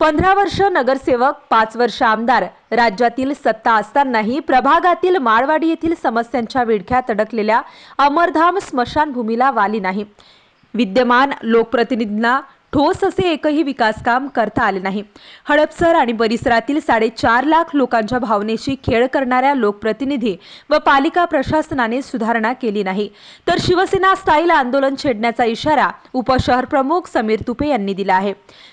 पंधरा वर्ष नगरसेवक पाच वर्ष आमदार. राज्यातील सत्ता असतानाही प्रभागातील माळवाडी येथील समस्यांच्या विडख्यात अडकलेल्या अमरधाम स्मशानभूमीला वाली नाही. विद्यमान लोकप्रतिनिधींना ठोस असे एकही विकास काम करता आले नाही. हडपसर आणि परिसरातील साडेचार लाख लोकांच्या भावनेशी खेळ करणाऱ्या लोकप्रतिनिधी व पालिका प्रशासनाने सुधारणा केली नाही. तर शिवसेना स्टाईल आंदोलन छेडण्याचा इशारा उपशहर प्रमुख समीर तुपे यांनी दिला आहे.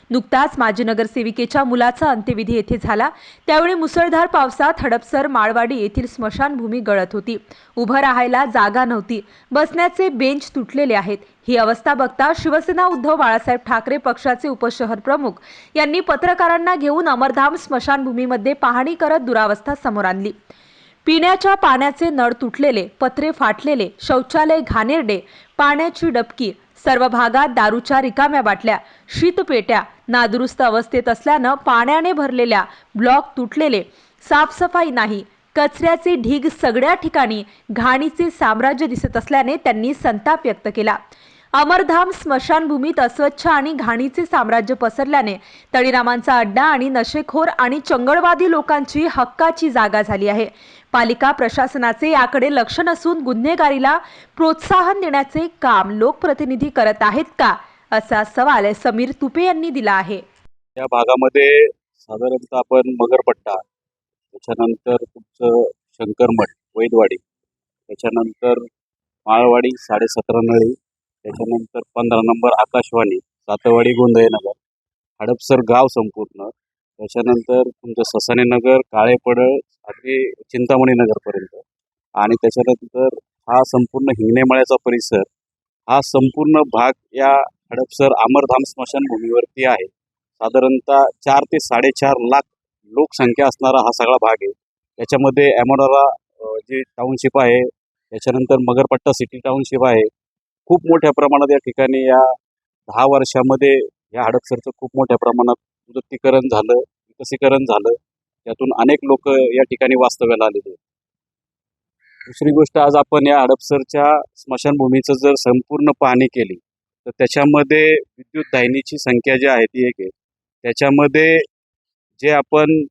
नुकताच माजी नगरसेविकेच्या मुलाचा अंत्यविधी येथे झाला. त्यावेळी मुसळधार पावसात हडपसर माळवाडी येथील स्मशानभूमी गळत होती. उभं राहायला जागा नव्हती. बसण्याचे बेंच तुटलेले आहेत. ही अवस्था बघता शिवसेना उद्धव बाळासाहेब ठाकरे पक्षाचे उपशहर प्रमुख यांनी पत्रकारांना घेऊन अमरधाम स्मशानभूमीमध्ये पाहणी करत दुरावस्था समोर आणली. पिण्याच्या पाण्याचे नळ तुटलेले पत्रे फाटलेले शौचालय घाणेरडे पाण्याची डबकी सर्व भागात दारूच्या रिकाम्या बाटल्या शीतपेट्या नादुरुस्त अवस्थेत असल्यानं पाण्याने भरलेल्या ब्लॉक तुटलेले साफसफाई नाही कचऱ्याचे ढीग सगळ्या ठिकाणी घाणीचे साम्राज्य दिसत असल्याने त्यांनी संताप व्यक्त केला. अमरधाम स्मशानभूमीत अस्वच्छ आणि घाणीचे साम्राज्य पसरल्याने तळीरामांचा अड्डा आणि नशेखोर आणि चंगळवादी लोकांची हक्काची जागा झाली आहे. पालिका प्रशासनाचे याकडे लक्ष नसून गुन्हेगारीला प्रोत्साहन देण्याचे काम लोकप्रतिनिधी करत आहेत का असा सवाल समीर तुपे यांनी दिला आहे. या भागामध्ये साधारणतः आपण मगरपट्टा त्याच्यानंतर तुमचं शंकरमठ वैदवाडी त्याच्यानंतर माळवाडी साडेसतरा नळी त्याच्यानंतर पंधरा नंबर आकाशवाणी सातवाडी गोंधळनगर हडपसर गाव संपूर्ण. त्याच्यानंतर तुमचं ससाने नगर काळेपडळ अगदी चिंतामणी नगरपर्यंत आणि त्याच्यानंतर हा संपूर्ण हिंगणेमाळ्याचा परिसर हा संपूर्ण भाग या हडपसर अमरधाम स्मशानभूमीवरती आहे. साधारणतः चार ते साडेचार लाख लोकसंख्या असणारा हा सगळा भाग आहे. त्याच्यामध्ये ॲमोनोरा जे टाउनशिप आहे त्याच्यानंतर मगरपट्टा सिटी टाउनशिप आहे खूप मोठ्या प्रमाणात या ठिकाणी या दहा वर्षामध्ये या हडपसरचं खूप मोठ्या प्रमाणात उदत्तीकरण झालं विकसीकरण झालं. त्यातून अनेक लोक या ठिकाणी वास्तव्याला आलेले दुसरी गोष्ट आज आपण या हडपसरच्या स्मशानभूमीचं जर संपूर्ण पाहणी केली तर त्याच्यामध्ये विद्युत दाहिनीची संख्या जी आहे ती एक आहे. त्याच्यामध्ये जे आपण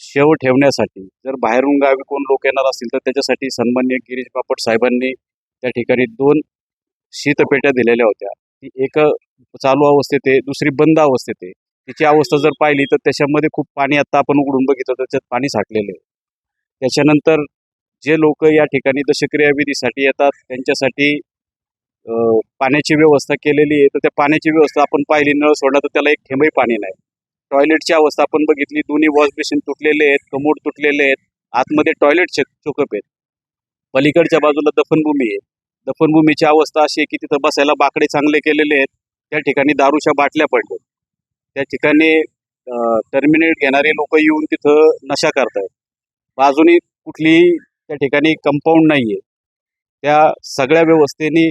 शेव ठेवण्यासाठी जर बाहेरून गावी कोण लोक येणार असतील तर त्याच्यासाठी सन्मान्य गिरीश बापट साहेबांनी त्या ठिकाणी दोन शीतपेट्या दिलेल्या होत्या. ती एक चालू अवस्थेत आहे दुसरी बंद अवस्थेत आहे. तिची अवस्था जर पाहिली तर त्याच्यामध्ये खूप पाणी आता आपण उघडून बघितलं त्याच्यात पाणी साठलेलं आहे. त्याच्यानंतर जे लोक या ठिकाणी दशक्रिया विधीसाठी येतात त्यांच्यासाठी पाण्याची व्यवस्था केलेली आहे. तर त्या पाण्याची व्यवस्था आपण पाहिली नळ सोडला तर त्याला एक थेंबही पाणी नाही. टॉयलेटची अवस्था आपण बघितली दोन्ही वॉश बेसिन तुटलेले आहेत कमोड तुटलेले आहेत. आतमध्ये टॉयलेट चोकप आहेत. पलीकडच्या बाजूला दफनभूमी आहे. दफनभूमीची अवस्था अशी आहे की तिथं बसायला बाकडे चांगले केलेले आहेत. त्या ठिकाणी दारूच्या बाटल्या पडल्या त्या ठिकाणी टर्मिनेट घेणारे लोक येऊन तिथं नशा करतायत. बाजूनी कुठलीही त्या ठिकाणी कंपाऊंड नाही आहे त्या सगळ्या व्यवस्थेनी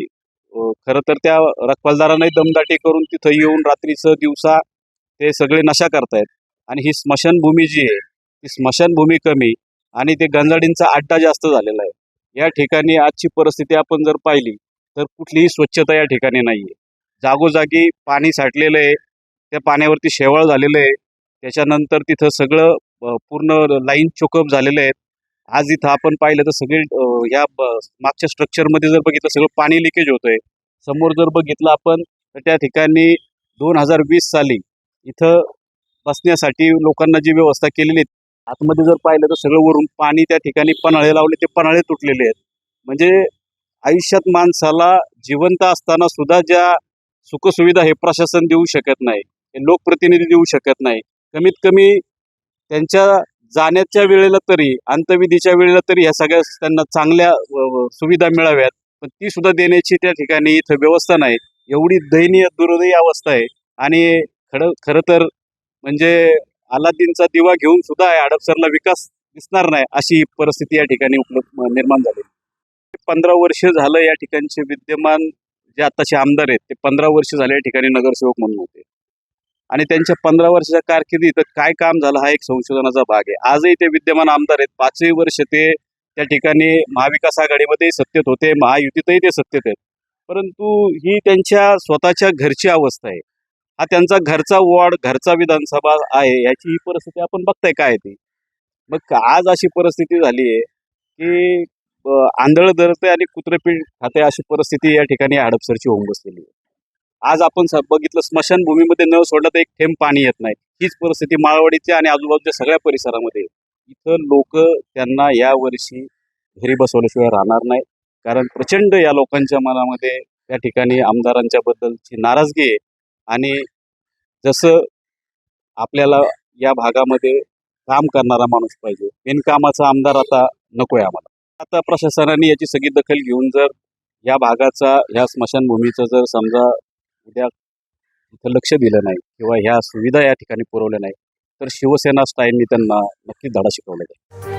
खरं तर त्या रखवालदारांनाही दमदाटी करून तिथं येऊन रात्रीचं दिवसा ते सगळे नशा करतायत. आणि ही स्मशानभूमी जी आहे ती स्मशानभूमी कमी आणि ते गंजाडींचा अड्डा जास्त झालेला आहे. या ठिकाणी आजची परिस्थिती आपण जर पाहिली तर कुठलीही स्वच्छता या ठिकाणी नाही आहे जागोजागी पाणी साठलेलं आहे त्या पाण्यावरती शेवाळ झालेलं आहे त्याच्यानंतर तिथं सगळं पूर्ण लाईन चोकअप झालेलं आहेत आज इथं आपण पाहिलं तर सगळे या मागच्या स्ट्रक्चरमध्ये जर बघितलं सगळं पाणी लिकेज होतंय. समोर जर बघितलं आपण तर त्या ठिकाणी दोन हजार वीस साली इथं बसण्यासाठी लोकांना जी व्यवस्था केलेली आहे आतमध्ये जर पाहिलं तर सगळं वरून पाणी त्या ठिकाणी पन्हाळे लावले ते पन्हाळे तुटलेले आहेत. म्हणजे आयुष्यात माणसाला जिवंत असताना सुद्धा ज्या सुखसुविधा हे प्रशासन देऊ शकत नाही हे लोकप्रतिनिधी देऊ शकत नाही कमीत कमी त्यांच्या जाण्याच्या वेळेला तरी अंतविधीच्या वेळेला तरी ह्या सगळ्या त्यांना चांगल्या सुविधा मिळाव्यात. पण ती सुद्धा देण्याची त्या ठिकाणी इथं व्यवस्था नाही. एवढी दयनीय दुर्दयी अवस्था आहे. आणि खरं खरं तर म्हणजे अलादीनचा दिवा घेऊन सुद्धा हडपसरला विकास दिसणार नाही अशी परिस्थिती या ठिकाणी उपलब्ध निर्माण झाली. पंधरा वर्ष झालं या ठिकाणचे विद्यमान जे आताचे आमदार आहेत ते पंधरा वर्ष झाले या ठिकाणी नगरसेवक म्हणून होते. आणि त्यांच्या पंधरा वर्षाच्या कारकिर्दीत काय काम झालं हा एक संशोधनाचा भाग आहे. आजही ते विद्यमान आमदार आहेत. पाचही वर्ष ते त्या ठिकाणी महाविकास आघाडीमध्ये सत्तेत होते महायुतीतही ते सत्तेत आहेत. परंतु ही त्यांच्या स्वतःच्या घरची अवस्था आहे. हा त्यांचा घरचा वॉर्ड घरचा विधानसभा आहे याची ही परिस्थिती आपण बघताय काय ती. मग आज अशी परिस्थिती झाली आहे की आंधळ धरते आणि कुत्रेपीठ खाते अशी परिस्थिती या ठिकाणी हडपसरची होऊन बसलेली आहे. आज आपण बघितलं स्मशानभूमीमध्ये न सोडलं तर एक थेंब पाणी येत नाही. हीच परिस्थिती माळवाडीच्या आणि आजूबाजूच्या सगळ्या परिसरामध्ये इथं लोक त्यांना या वर्षी घरी बसवल्याशिवाय राहणार नाही कारण प्रचंड या लोकांच्या मनामध्ये या ठिकाणी आमदारांच्या बद्दलची नाराजगी आहे. आणि जसं आपल्याला या भागामध्ये काम करणारा माणूस पाहिजे. बिनकामाचा आमदार आता नकोय आम्हाला. आता प्रशासनाने याची सगळी दखल घेऊन जर या भागाचा ह्या स्मशानभूमीचं जर समजा उद्या इथं लक्ष दिलं नाही किंवा ह्या सुविधा या ठिकाणी पुरवल्या नाही तर शिवसेना स्टाईलनी त्यांना नक्कीच धडा शिकवला जाईल.